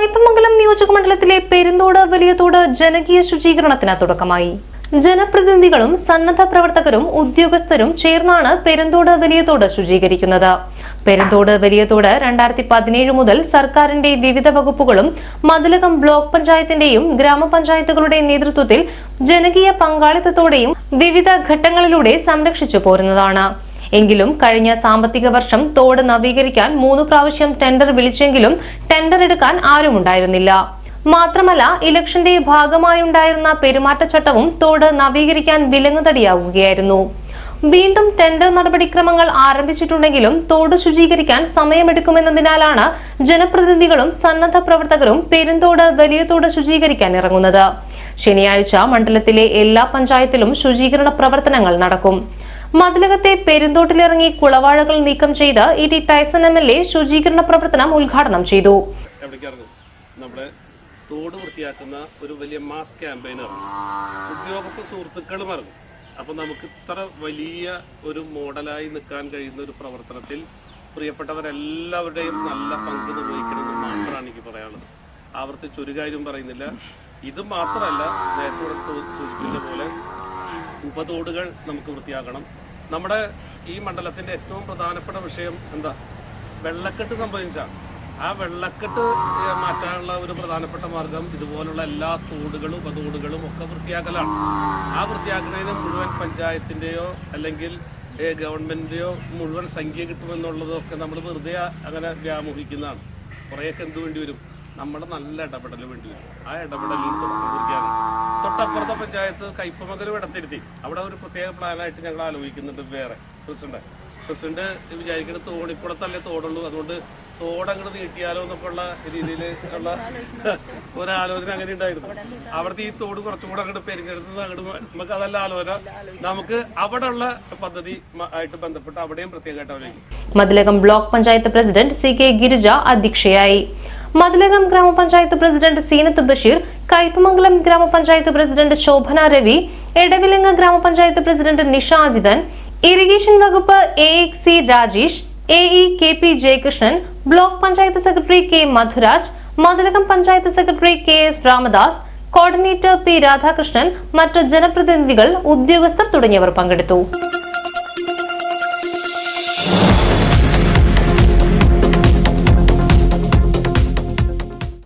കയ്പമംഗലം നിയോജക മണ്ഡലത്തിലെ പെരുന്തോട് വലിയതോട് ജനകീയ ശുചീകരണത്തിന് തുടക്കമായി. ജനപ്രതിനിധികളും സന്നദ്ധ പ്രവർത്തകരും ഉദ്യോഗസ്ഥരും ചേർന്നാണ് പെരുന്തോട് വലിയതോട് ശുചീകരിക്കുന്നത്. പെരുന്തോട് വലിയതോട് രണ്ടായിരത്തി പതിനേഴ് മുതൽ സർക്കാരിന്റെ വിവിധ വകുപ്പുകളും മതിലകം ബ്ലോക്ക് പഞ്ചായത്തിന്റെയും ഗ്രാമപഞ്ചായത്തുകളുടെ നേതൃത്വത്തിൽ ജനകീയ പങ്കാളിത്തത്തോടെയും വിവിധ ഘട്ടങ്ങളിലൂടെ സംരക്ഷിച്ചു പോരുന്നതാണ്. എങ്കിലും കഴിഞ്ഞ സാമ്പത്തിക വർഷം തോട് നവീകരിക്കാൻ മൂന്ന് പ്രാവശ്യം ടെൻഡർ വിളിച്ചെങ്കിലും ടെൻഡർ എടുക്കാൻ ആരും ഉണ്ടായിരുന്നില്ല. മാത്രമല്ല ഇലക്ഷന്റെ ഭാഗമായുണ്ടായിരുന്ന പെരുമാറ്റച്ചട്ടവും തോട് നവീകരിക്കാൻ വിലങ്ങുതടിയാവുകയായിരുന്നു. വീണ്ടും ടെൻഡർ നടപടിക്രമങ്ങൾ ആരംഭിച്ചിട്ടുണ്ടെങ്കിലും തോട് ശുചീകരിക്കാൻ സമയമെടുക്കുമെന്നതിനാലാണ് ജനപ്രതിനിധികളും സന്നദ്ധ പ്രവർത്തകരും പെരുന്തോട് വലിയ തോട് ശുചീകരിക്കാൻ ഇറങ്ങുന്നത്. ശനിയാഴ്ച മണ്ഡലത്തിലെ എല്ലാ പഞ്ചായത്തിലും ശുചീകരണ പ്രവർത്തനങ്ങൾ നടക്കും. മതിലകത്തെ പെരുന്തോട്ടിലിറങ്ങി കുളവാഴകൾ നീക്കം ചെയ്ത് E T Taison M L A ശുചീകരണ പ്രവർത്തനം ഉദ്ഘാടനം ചെയ്തു. നമ്മുടെ തോട് വൃത്തിയാക്കുന്ന ഒരു വലിയ മാസ് ക്യാമ്പയിൻ ഉദ്യോഗസ്ഥ സുഹൃത്തുക്കളും ഇറങ്ങും അപ്പം നമുക്ക് ഇത്ര വലിയ ഒരു മോഡലായി നിൽക്കാൻ കഴിയുന്ന ഒരു പ്രവർത്തനത്തിൽ പ്രിയപ്പെട്ടവരെല്ലാവരുടെയും നല്ല പങ്ക് നിർവഹിക്കണമെന്ന് മാത്രമാണ് എനിക്ക് പറയാനുള്ളത്. ആവർത്തിച്ചൊരു കാര്യം പറയുന്നില്ല. ഇത് മാത്രമല്ല നേരത്തെ സൂചിപ്പിച്ച പോലെ ഉപതോടുകൾ നമുക്ക് വൃത്തിയാക്കണം. നമ്മുടെ ഈ മണ്ഡലത്തിന്റെ ഏറ്റവും പ്രധാനപ്പെട്ട വിഷയം എന്താ? വെള്ളക്കെട്ട് സംഭവിച്ച. ആ വെള്ളക്കെട്ട് മാറ്റാനുള്ള ഒരു പ്രധാനപ്പെട്ട മാർഗം ഇതുപോലുള്ള എല്ലാ തോടുകളും ഉപതോടുകളും ഒക്കെ വൃത്തിയാക്കലാണ്. ആ വൃത്തിയാക്കുന്നതിന് മുഴുവൻ പഞ്ചായത്തിന്റെയോ അല്ലെങ്കിൽ ഏഹ്, ഗവൺമെന്റിന്റെയോ മുഴുവൻ സംഖ്യ കിട്ടുമെന്നുള്ളതൊക്കെ നമ്മൾ വെറുതെ അങ്ങനെ വ്യാമോഹിക്കുന്നതാണ്. കുറേയൊക്കെ എന്ത് വേണ്ടി വരും? നമ്മുടെ നല്ല ഇടപെടൽ വേണ്ടി വരും. ആ ഇടപെടലിൽ തുടക്കം കുറിക്കാണ് തൊട്ടപ്പുറത്തെ പഞ്ചായത്ത് കയ്പമംഗലം ഇടത്തിരുത്തി അവിടെ ഒരു പ്രത്യേക പ്ലാനായിട്ട് ഞങ്ങൾ ആലോചിക്കുന്നുണ്ട് വേറെ. പ്രസിഡന്റ്. പ്രസിഡന്റ് വിചാരിക്കുന്നത് തോണിക്കുളത്തല്ലേ തോടുള്ളൂ. അതുകൊണ്ട് തോടങ്ങോട്ട് നീട്ടിയാലോ എന്നൊക്കെ ഉള്ള രീതിയിൽ ഉള്ള ഒരാലോചന അങ്ങനെ ഉണ്ടായിരുന്നു. അവിടുത്തെ ഈ തോട് കുറച്ചും കൂടെ അങ്ങോട്ട് പെരിഞ്ഞെടുത്ത് അങ്ങോട്ട് നമുക്ക് അതല്ല ആലോചന. നമുക്ക് അവിടെ ഉള്ള പദ്ധതി ആയിട്ട് ബന്ധപ്പെട്ട് അവിടെയും പ്രത്യേകമായിട്ട് Mathilakam block panchayat president C K Girija അധ്യക്ഷയായി. മതിലകം ഗ്രാമപഞ്ചായത്ത് പ്രസിഡന്റ് സീനത്ത് ബഷീർ കയ്പമംഗലം ഗ്രാമപഞ്ചായത്ത് പ്രസിഡന്റ് ശോഭന രവി എടവിലങ്ങ ഗ്രാമപഞ്ചായത്ത് പ്രസിഡന്റ് നിഷാജിതൻ ഇറിഗേഷൻ വകുപ്പ് A C Rajesh A E K P Jayakrishnan block panchayat secretary K Madhuraj Mathilakam panchayat secretary K S Ramadas coordinator P Radhakrishnan മറ്റ് ജനപ്രതിനിധികൾ ഉദ്യോഗസ്ഥർ തുടങ്ങിയവർ പങ്കെടുത്തു.